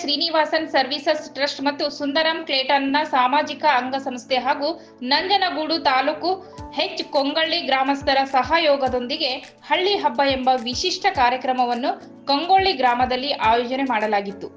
Srinivasan services trust ಮತ್ತು ಸುಂದರಂ ಕ್ಲೇಟನ್ನ ಸಾಮಾಜಿಕ ಅಂಗಸಂಸ್ಥೆ ಹಾಗೂ ನಂಜನಗೂಡು ತಾಲೂಕು ಹೆಚ್ ಕೊಂಗಳ್ಳಿ ಗ್ರಾಮಸ್ಥರ ಸಹಯೋಗದೊಂದಿಗೆ ಹಳ್ಳಿ ಹಬ್ಬ ಎಂಬ ವಿಶಿಷ್ಟ ಕಾರ್ಯಕ್ರಮವನ್ನು ಕೊಂಗೊಳ್ಳಿ ಗ್ರಾಮದಲ್ಲಿ ಆಯೋಜನೆ ಮಾಡಲಾಗಿತ್ತು.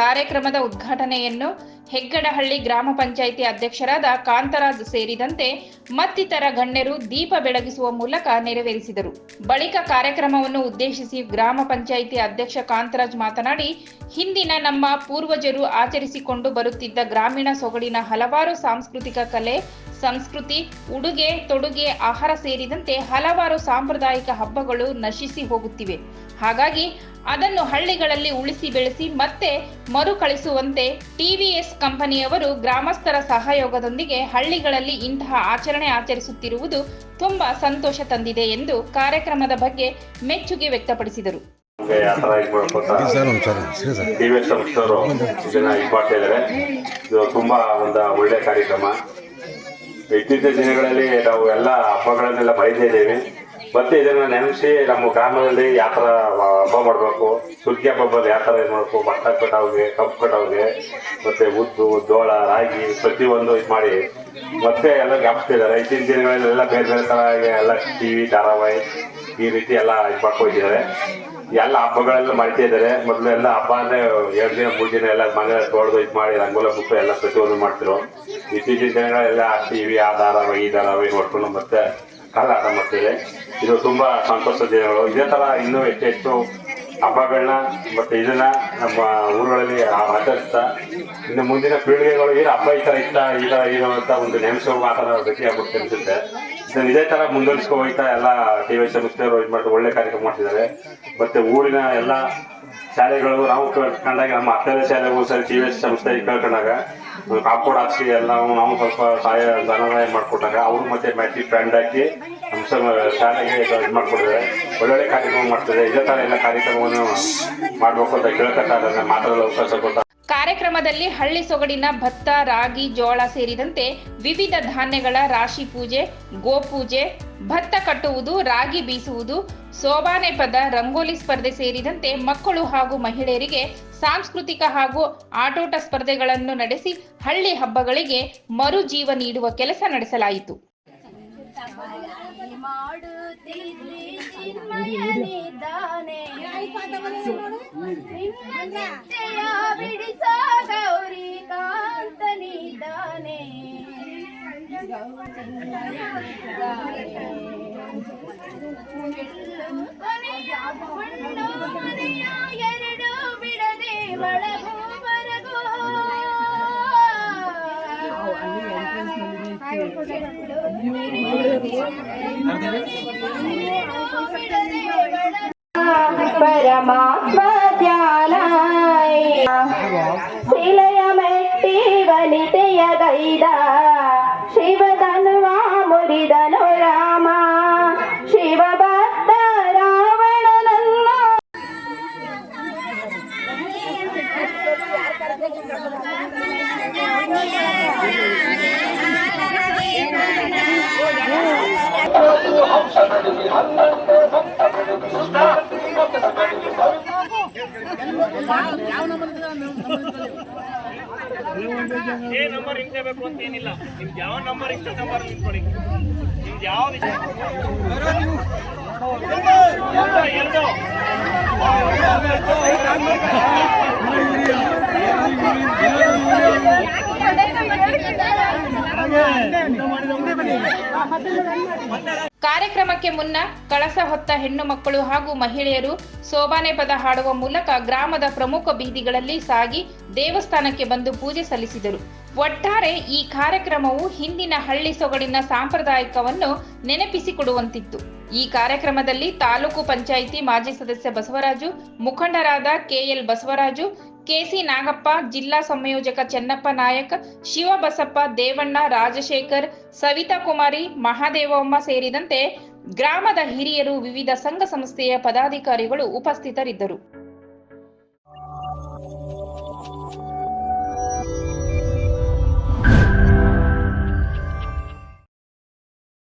ಕಾರ್ಯಕ್ರಮದ ಉದ್ಘಾಟನೆಯನ್ನು ಹೆಗ್ಗಡಹಳ್ಳಿ ಗ್ರಾಮ ಪಂಚಾಯಿತಿ ಅಧ್ಯಕ್ಷರಾದ ಕಾಂತರಾಜ್ ಸೇರಿದಂತೆ ಮತ್ತಿತರ ಗಣ್ಯರು ದೀಪ ಬೆಳಗಿಸುವ ಮೂಲಕ ನೆರವೇರಿಸಿದರು. ಬಳಿಕ ಕಾರ್ಯಕ್ರಮವನ್ನು ಉದ್ದೇಶಿಸಿ ಗ್ರಾಮ ಪಂಚಾಯಿತಿ ಅಧ್ಯಕ್ಷ ಕಾಂತರಾಜ್ ಮಾತನಾಡಿ, ಹಿಂದಿನ ನಮ್ಮ ಪೂರ್ವಜರು ಆಚರಿಸಿಕೊಂಡು ಬರುತ್ತಿದ್ದ ಗ್ರಾಮೀಣ ಸೊಗಡಿನ ಹಲವಾರು ಸಾಂಸ್ಕೃತಿಕ ಕಲೆ, ಸಂಸ್ಕೃತಿ, ಉಡುಗೆ, ತೊಡುಗೆ, ಆಹಾರ ಸೇರಿದಂತೆ ಹಲವಾರು ಸಾಂಪ್ರದಾಯಿಕ ಹಬ್ಬಗಳು ನಶಿಸಿ ಹೋಗುತ್ತಿವೆ. ಹಾಗಾಗಿ ಅದನ್ನು ಹಳ್ಳಿಗಳಲ್ಲಿ ಉಳಿಸಿ ಬೆಳೆಸಿ ಮತ್ತೆ ಮರುಕಳಿಸುವಂತೆ ಟಿವಿಎಸ್ ಕಂಪನಿಯವರು ಗ್ರಾಮಸ್ಥರ ಸಹಯೋಗದೊಂದಿಗೆ ಹಳ್ಳಿಗಳಲ್ಲಿ ಇಂತಹ ಆಚರಣೆ ಆಚರಿಸುತ್ತಿರುವುದು ತುಂಬಾ ಸಂತೋಷ ತಂದಿದೆ ಎಂದು ಕಾರ್ಯಕ್ರಮದ ಬಗ್ಗೆ ಮೆಚ್ಚುಗೆ ವ್ಯಕ್ತಪಡಿಸಿದರು. ಥರ ಇದು ಸಂಸ್ಥೆಯವರು ಇದನ್ನ ಮಾಡ್ತಾ ಇದ್ದಾರೆ. ತುಂಬಾ ಒಂದು ಒಳ್ಳೆ ಕಾರ್ಯಕ್ರಮ. ಇತ್ತೀಚಿನ ದಿನಗಳಲ್ಲಿ ನಾವು ಎಲ್ಲ ಹಬ್ಬಗಳನ್ನೆಲ್ಲ ಮರೀತಾ ಇದ್ದೀವಿ. ಮತ್ತೆ ಇದನ್ನ ನೆನೆಸಿ ನಮ್ಮ ಗ್ರಾಮದಲ್ಲಿ ಯಾವ ಥರ ಹಬ್ಬ ಮಾಡಬೇಕು, ಸುಗ್ಗಿ ಹಬ್ಬ ಬಂದು ಯಾವ ಥರ ಇದು ಮಾಡಬೇಕು, ಭತ್ತ ಕಟಾವ್ಗೆ, ಕಬ್ಬು ಕಟಾವ್ಗೆ, ಮತ್ತೆ ಉದ್ದು, ಜೋಳ, ರಾಗಿ, ಪ್ರತಿಯೊಂದು ಇದು ಮಾಡಿ, ಮತ್ತೆ ಎಲ್ಲ ಜ್ಞಾಪಿಸ್ತಿದ್ದಾರೆ ಇತ್ತೀಚಿನ ದಿನಗಳಲ್ಲೆಲ್ಲ ಬೇರೆ ಬೇರೆ ಥರ ಎಲ್ಲ ಟಿ ವಿ ಧಾರಾವಾಹಿ ಈ ರೀತಿ ಎಲ್ಲ ಇದು ಮಾಡ್ಕೊಂಡಿದ್ದಾರೆ ಎಲ್ಲ ಹಬ್ಬಗಳೆಲ್ಲ ಮಾಡ್ತಿದ್ದಾರೆ ಮೊದಲು ಎಲ್ಲ ಹಬ್ಬ ಅಂದ್ರೆ ಎರಡು ದಿನ, ಮೂರು ದಿನ ಎಲ್ಲ ಮನೆ ತೊಳೆದು ಇದು ಮಾಡಿ, ರಂಗೋಲ ಬುಕ್ ಎಲ್ಲ ಪ್ರತಿಯೊಂದು ಮಾಡ್ತಿರೋ ಇತ್ತೀಚಿನ ದಿನಗಳೆಲ್ಲ ಟಿ ವಿ ಆ ಧಾರಾವಾಹಿ, ಈ ಧಾರಾವಾಹಿ ನೋಡ್ಕೊಂಡು ಮತ್ತೆ ಕಾಲ ಮಾಡ್ತೇವೆ ಇದು ತುಂಬ ಸಂತೋಷ ದಿನಗಳು. ಇದೇ ಥರ ಇನ್ನೂ ಹೆಚ್ಚೆಚ್ಚು ಹಬ್ಬಗಳನ್ನ ಮತ್ತು ಇದನ್ನ ನಮ್ಮ ಊರುಗಳಲ್ಲಿ ಆಚರಿಸ್ತಾ, ಇನ್ನು ಮುಂದಿನ ಪೀಳಿಗೆಗಳು ಏನು ಹಬ್ಬ ಈ ಥರ ಇಷ್ಟ ಈ ಥರ ಏನು ಅಂತ ಒಂದು ನೆನೆಸೋ ಮಾತಾಡೋ ಗತಿ ಅನಿಸುತ್ತೆ. ಇದನ್ನು ಇದೇ ಥರ ಮುಂದುವರಿಸ್ಕೊ ಹೋಗ್ತಾ ಎಲ್ಲ ಟಿ ವಿ ಸಂಸ್ಥೆಯವರು ಇದು ಮಾಡಿ ಒಳ್ಳೆ ಕಾರ್ಯಕ್ರಮ ಮಾಡ್ತಿದ್ದಾರೆ. ಮತ್ತು ಊರಿನ ಎಲ್ಲ ಶಾಲೆಗಳು, ನಾವು ಕಂಡಾಗ ನಮ್ಮ ಹತ್ತನೇ ಶಾಲೆಗೂ ಸರಿ ಟಿ ವಿ ಸಂಸ್ಥೆ ಕೇಳ್ಕೊಂಡಾಗ ಕಾಂಪೌಂಡ್ ಹಾಕ್ಸಿ ಎಲ್ಲ ನಾವು ಸ್ವಲ್ಪ ಸಹಾಯ ಧನಸಹಾಯ ಮಾಡಿಕೊಟ್ಟಾಗ ಅವರು ಮತ್ತೆ ಮ್ಯಾಚಿ ಫ್ರೆಂಡ್ ಹಾಕಿ ನಮ್ಮ ಶಾಲೆಗೆ ಇದು ಮಾಡ್ಕೊಟ್ಟಿದ್ದಾರೆ. ಒಳ್ಳೊಳ್ಳೆ ಕಾರ್ಯಕ್ರಮ ಮಾಡ್ತಾರೆ ಇದೇ ಥರ ಎಲ್ಲ ಕಾರ್ಯಕ್ರಮವನ್ನು ಮಾಡಬೇಕು ಅಂತ ಕೇಳ್ಕೊತಾ ಇದ್ದಾರೆ. ಮಾತಾಡಲು ಅವಕಾಶ ಕೊಟ್ಟ ಕಾರ್ಯಕ್ರಮದಲ್ಲಿ ಹಳ್ಳಿ ಸೊಗಡಿನ ಭತ್ತ, ರಾಗಿ, ಜೋಳ ಸೇರಿದಂತೆ ವಿವಿಧ ಧಾನ್ಯಗಳ ರಾಶಿ ಪೂಜೆ, ಗೋಪೂಜೆ ಭತ್ತ ಕಟ್ಟುವುದು, ರಾಗಿ ಬೀಸುವುದು, ಸೋಬಾನೆ ಪದ, ರಂಗೋಲಿ ಸ್ಪರ್ಧೆ ಸೇರಿದಂತೆ ಮಕ್ಕಳು ಹಾಗೂ ಮಹಿಳೆಯರಿಗೆ ಸಾಂಸ್ಕೃತಿಕ ಹಾಗೂ ಆಟೋಟ ಸ್ಪರ್ಧೆಗಳನ್ನು ನಡೆಸಿ ಹಳ್ಳಿ ಹಬ್ಬಗಳಿಗೆ ಮರುಜೀವ ನೀಡುವ ಕೆಲಸ ನಡೆಸಲಾಯಿತು. ಎರಡು ಬಿಡದೆ ಒಳಗುವರೆಗೂ ಪರಮಾತ್ಮ ಧ್ಯಾನಾಯ ಶಿಲೆಯ ಮೆಟ್ಟಿ ವನಿತೆಯ ಗೈದ ಶಿವಧನುವ ಮುರಿದನು ರಾಮ ಶಿವಭಕ್ತ ರಾವಣನನ್ನ ಏ ನಂಬರ್ ಇಟ್ಟೇಬೇಕು ಬೇಕು ಅಂತ ಏನಿಲ್ಲ. ನಿಮ್ಗೆ ಯಾವ ನಂಬರ್ ಇಷ್ಟ ನಂಬರ್ ನಿಂತ್ಕೊಳ್ಳಿ ನಿಮ್ಗೆ ಯಾವ ಎರಡು ಕಾರ್ಯಕ್ರಮಕ್ಕೆ ಮುನ್ನ ಕಳಸ ಹೊತ್ತ ಹೆಣ್ಣು ಮಕ್ಕಳು ಹಾಗೂ ಮಹಿಳೆಯರು ಸೋಬಾನೆ ಪದ ಹಾಡುವ ಮೂಲಕ ಗ್ರಾಮದ ಪ್ರಮುಖ ಬೀದಿಗಳಲ್ಲಿ ಸಾಗಿ ದೇವಸ್ಥಾನಕ್ಕೆ ಬಂದು ಪೂಜೆ ಸಲ್ಲಿಸಿದರು. ಒಟ್ಟಾರೆ ಈ ಕಾರ್ಯಕ್ರಮವು ಹಿಂದಿನ ಹಳ್ಳಿ ಸೊಗಡಿನ ಸಾಂಪ್ರದಾಯಿಕವನ್ನು ನೆನಪಿಸಿಕೊಡುವಂತಿತ್ತು. ಈ ಕಾರ್ಯಕ್ರಮದಲ್ಲಿ ತಾಲೂಕು ಪಂಚಾಯಿತಿ ಮಾಜಿ ಸದಸ್ಯ ಬಸವರಾಜು, ಮುಖಂಡರಾದ ಕೆಎಲ್ ಬಸವರಾಜು, ಕೆಸಿ ನಾಗಪ್ಪ, ಜಿಲ್ಲಾ ಸಂಯೋಜಕ ಚೆನ್ನಪ್ಪ ನಾಯಕ್, ಶಿವಬಸಪ್ಪ ದೇವಣ್ಣ, ರಾಜಶೇಖರ್, ಸವಿತಾ ಕುಮಾರಿ, ಮಹಾದೇವಮ್ಮ ಸೇರಿದಂತೆ ಗ್ರಾಮದ ಹಿರಿಯರು ವಿವಿಧ ಸಂಘ ಸಂಸ್ಥೆಯ ಪದಾಧಿಕಾರಿಗಳು ಉಪಸ್ಥಿತರಿದ್ದರು.